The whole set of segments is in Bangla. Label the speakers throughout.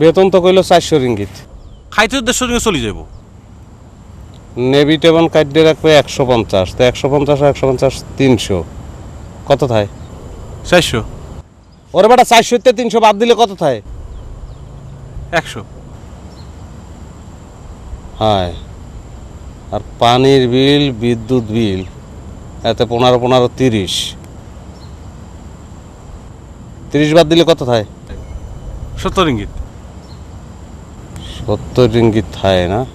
Speaker 1: বেতন তো কইলো চারশো রিঙ্গিত।
Speaker 2: খাইতে দেড়শো টাকা চলে যাব
Speaker 1: নেভি টেবন কাটিয়ে রাখবে একশো পঞ্চাশ তো একশো পঞ্চাশ একশো পঞ্চাশ তিনশো। কত থায়?
Speaker 2: চারশো।
Speaker 1: ওরে বেটা চারশোতে তিনশো বাদ দিলে কত থায়?
Speaker 2: একশো।
Speaker 1: হ্যাঁ আর পানির বিল বিদ্যুৎ বিল এতে পনেরো পনেরো তিরিশ। তিরিশ বাদ দিলে কত থায়?
Speaker 2: সত্তর ইঙ্গিত
Speaker 1: সত্তর রিঙ্গিত থায় না।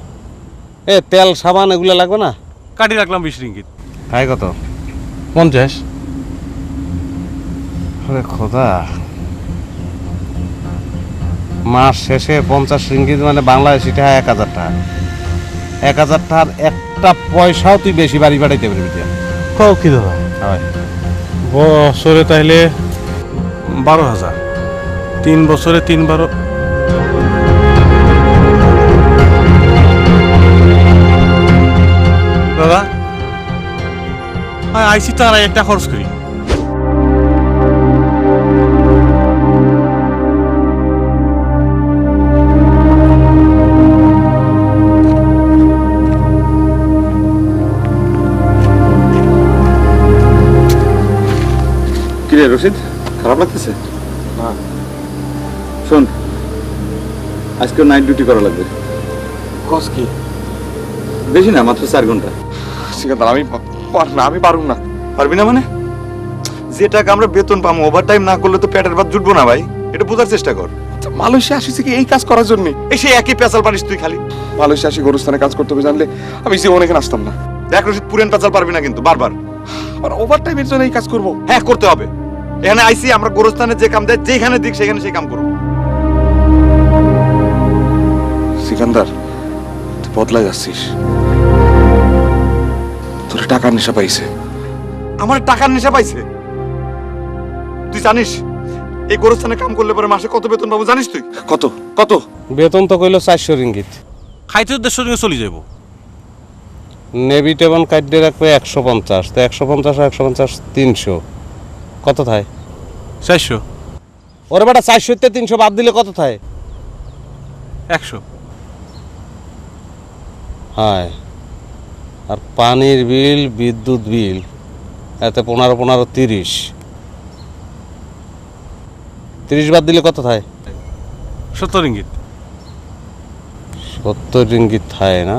Speaker 1: এ তেল সাবান এগুলো লাগবে না?
Speaker 2: কাটি রাখলাম বিশ রিঙ্গিত।
Speaker 1: খায় কত?
Speaker 2: পঞ্চাশ?
Speaker 1: আরে খোদা। মাস শেষে পঞ্চাশ রিঙ্গিত মানে বাংলাদেশি টাকা এক হাজার টাকা। এক হাজার টাকার একটা পয়সাও তুই বেশি বাড়ি বাড়াইতে পারবি তুই।
Speaker 2: কও কি দাদা?
Speaker 1: হয়।
Speaker 2: বছরে তাইলে বারো হাজার। তিন বছরে তিন বারো দাদা হ্যাঁ আইসি তার একটা খরচ করি।
Speaker 3: কিরে রশিদ খারাপ লাগতেছে?
Speaker 4: না।
Speaker 3: শোন আজকে নাইট ডিউটি করা লাগবে।
Speaker 4: কস কি?
Speaker 3: বেশি না মাত্র চার ঘণ্টা।
Speaker 4: সিকান্দার আমি পার না আমি পারুম না।
Speaker 3: পারবি না মানে? যে টাকা আমরা বেতন পাবো ওভার টাইম না করলে তো পেটের ভাত জুটবো না ভাই। এটা বোঝার চেষ্টা কর।
Speaker 4: আচ্ছা, মালয়েশিয়া আসিছে কি এই কাজ করার জন্য?
Speaker 3: এই সেই একই পেঁচাল পারিস তুই খালি।
Speaker 4: মালয়েশিয়া আসি গরুস্থানে কাজ করতে হবে জানলে আমি জীবনে এখানে আসতাম না।
Speaker 3: দেখ রশিদ পুরেন পেঁচাল পারবি না কিন্তু বারবার।
Speaker 4: আর ওভার টাইমের জন্য এই কাজ করব?
Speaker 3: হ্যাঁ করতে হবে। এখানে আইসি আমরা গোরস্থানে যে কাম দেয় যেখানে দিক সেখানে সেই কাম করব।
Speaker 4: সিকান্দার তুই বদলাই যাচ্ছিস। তোর টাকার নেশা পাইছে।
Speaker 3: আমার টাকার নেশা পাইছে? তুই জানিস এই গোরস্থানে কাম করলে পরে মাসে কত বেতন পাবো জানিস তুই?
Speaker 4: কত? কত?
Speaker 1: বেতন তো কইলো চারশো রিঙ্গিত।
Speaker 2: খাইতে দেড়শো টাকা চলে যাব
Speaker 1: নেভি টেবন কাটিয়ে রাখবে একশো পঞ্চাশ। তো একশো পঞ্চাশ আর একশো পঞ্চাশ তিনশো। কত থায়?
Speaker 2: চারশো।
Speaker 1: ওরে বেটা চারশোতে তিনশো বাদ দিলে কত থায়?
Speaker 2: একশো।
Speaker 1: হ্যাঁ। আর পানির বিল বিদ্যুৎ বিল এতে পনেরো পনেরো তিরিশ। তিরিশ বাদ দিলে কত থায়?
Speaker 2: সত্তর ইঙ্গিত।
Speaker 1: সত্তর ইঙ্গিত থায় না।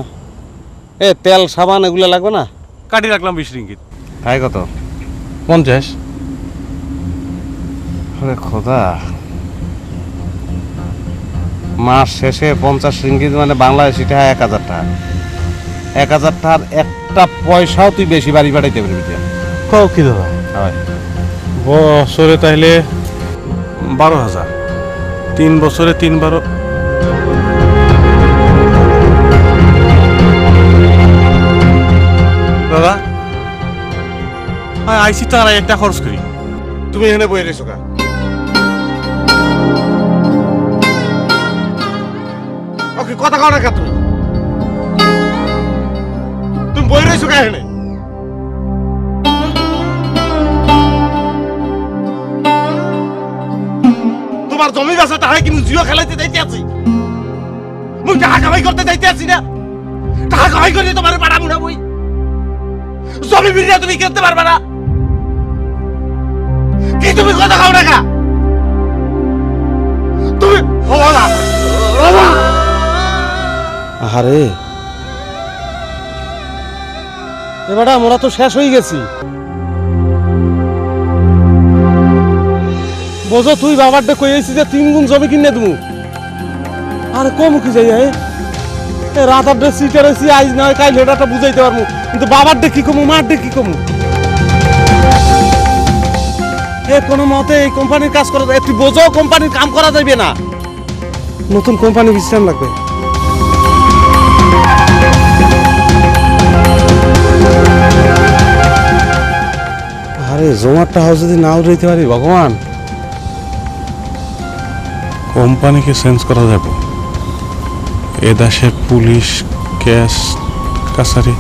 Speaker 1: এ তেল সাবান এগুলো লাগবে না?
Speaker 2: কাটি রাখলাম বিশ রিঙ্গিত
Speaker 1: খায় কত?
Speaker 2: পঞ্চাশ।
Speaker 1: আরে খোদা। মাস শেষে পঞ্চাশ রিঙ্গিত মানে বাংলাদেশি টাকা এক হাজার টাকা। এক হাজার টাকার একটা পয়সাও তুই বেশি বাড়ি বাড়াইতে পারবি।
Speaker 2: কও কি দাদা?
Speaker 1: হয়।
Speaker 2: বছরে তাইলে বারো হাজার। তিন বছরে তিন বারো। দাদা হ্যাঁ আইসি তার একটা খরচ করি।
Speaker 4: তুমি এখানে বয়ে রেছো কা ওকে কথা কও না কা তুমি তুমি বয়ে রয়েছো কা এখানে তোমার জমি বেচা তাহাই কিন্তু জিও খেলাইতে যাইতে আছি। মুই টাকা কামাই করতে যাইতে আছি না। টাকা কামাই করে তোমার পাড়াবো না মুই। জমি বিড়িয়া তুমি কিনতে পারবা না। কি তুমি কথা খাও না তুমি হব না। হব।
Speaker 1: এবারে আমরা তো শেষ হয়ে গেছি। বোঝো, তুই বাবার ডে কই আইছিস যে তিন গুণ জমি কিনে দেবো? আর কম কি যাই রাত আড্ডে সিটে রয়েছি আইজ নয় কাইল হেটাটা বুঝাইতে পারব। কিন্তু বাবার ডে কি কমু মার ডে কি কমু? এ, কোনো মতে এই কোম্পানির কাজ করা তুই বোঝো, কোম্পানির কাম করা যাবে না। নতুন কোম্পানি বিশ্রাম লাগবে। আরে হাউস যদি নাও রইতে পারি, ভগবান।
Speaker 2: কোম্পানিকে চেঞ্জ করা যাবে। এ দেশে পুলিশ, ক্যাশ, কাছারি।